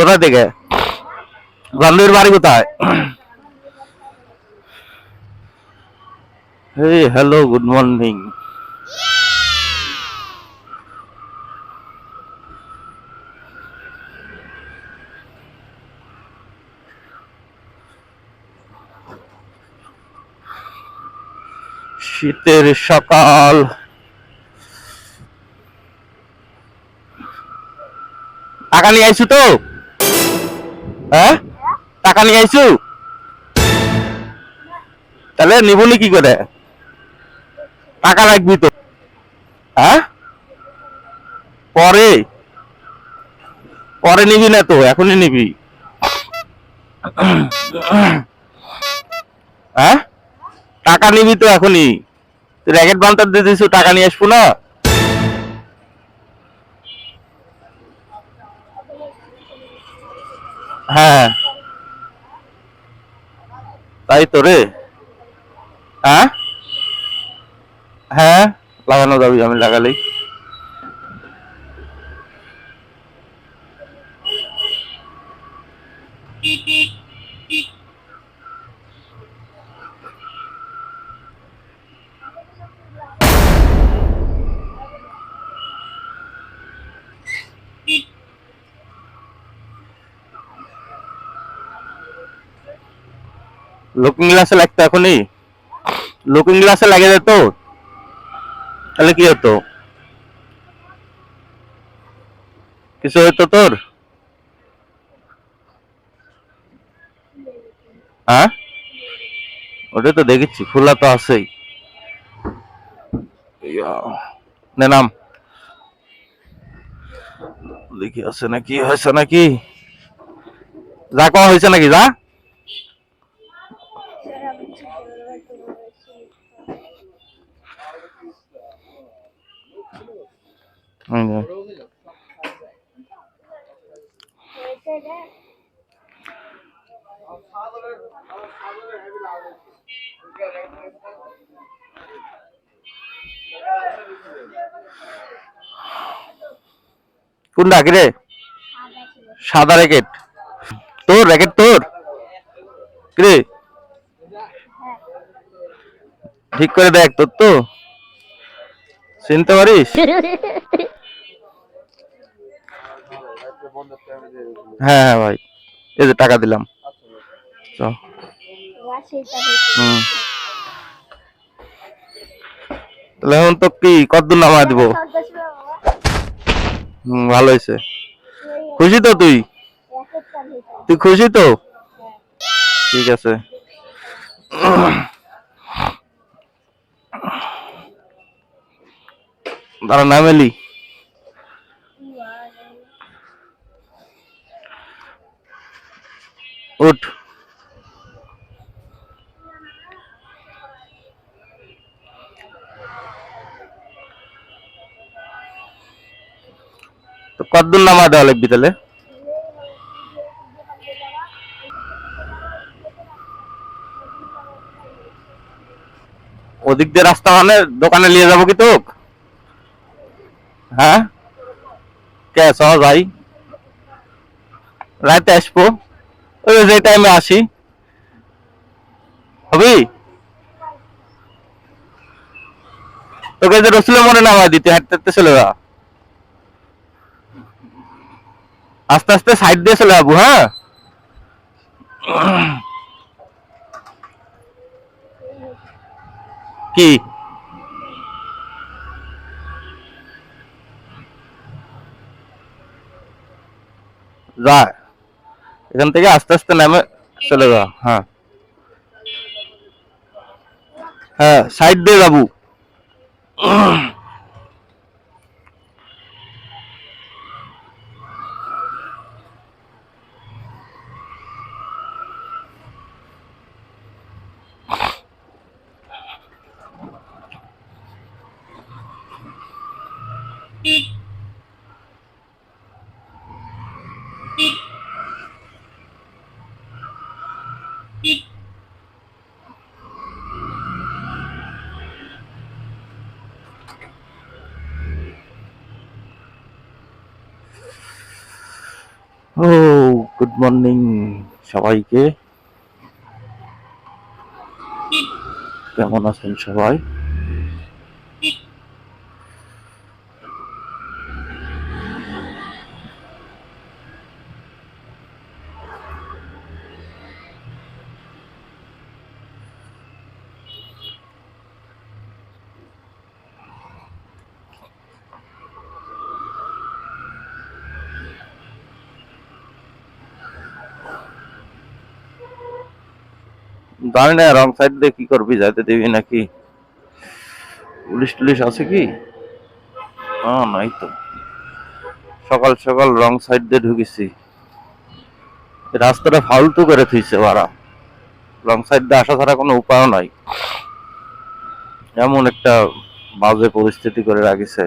কোথা থেকে? বান্ধবীর বাড়ি কোথায়? হ্যালো গুড মর্নিং শীতের সকাল। নিয়ে আইসু তো? হ্যাঁ টাকা নিয়ে আইসু তাহলে নিবনি কি করে? টাকা লাগবি তো। হ্যাঁ পরে? পরে নিবি না তো, এখনই নিবি। হ্যাঁ টাকা নিবি তো এখনই। তুই র্যাকেট বান্টার দিয়ে দিছু টাকা নিয়ে আসব না? হ্যাঁ। তাই তো রে। হ্যাঁ? হ্যাঁ লাগানো যাবে আমি লাগালেই। লুকিং গ্লাসে লাগতো এখনই? লুকিং গ্লাসে লাগে যেত? তাহলে কি হতো? কিছু হতো তোর? হ্যাঁ? ওটা তো দেখেছি, খোলা তো আছেই। নাম। দেখি আছে নাকি, হয়েছে নাকি? যা কওয়া হয়েছে নাকি, যা। কোনটা কি রে সাদা র্যাকেট তোর র্যাকেট তোর? কি রে ঠিক করে দেখ, তোর তো। চিনতে পারিস? হ্যাঁ হ্যাঁ ভাই। এই যে টাকা দিলাম। তাহলে এখন তো কি, কতদূর নামা দিব? হুম, ভালো হয়েছে। খুশি তো তুই? তুই খুশি তো? ঠিক আছে। দাঁড়া, নাম উঠ তো কতদূর নামা দেওয়া লাগবি তাহলে? ওদিক দিয়ে রাস্তা মানে দোকানে নিয়ে যাব কি তোক? হ্যাঁ? কে? সহ যাই রাতে আসব। ওই যে টাইমে আসি। হবি তোকে যে রসুলের মনে নামাই দিতে, হাঁটতে হাঁটতে চলে যা। আস্তে আস্তে সাইড দিয়ে চলে যাব হ্যাঁ? কি? এখান থেকে আস্তে আস্তে নামে চলে যা হ্যাঁ হ্যাঁ সাইড দিয়ে যাবো ও গুড মর্নিং সবাইকে। কেমন আছেন সবাই? জানি না রং সাইড দিয়ে কি করবি, যাইতে দিবি নাকি? পুলিশ টুলিশ আছে কি? হ্যাঁ নাই তো। সকাল সকাল রং সাইড দিয়ে ঢুকেছি। রাস্তাটা ফালতু করে থুইছে ওরা রং সাইড দিয়ে আসা ছাড়া কোনো উপায় নাই। এমন একটা বাজে পরিস্থিতি করে রাখিছে।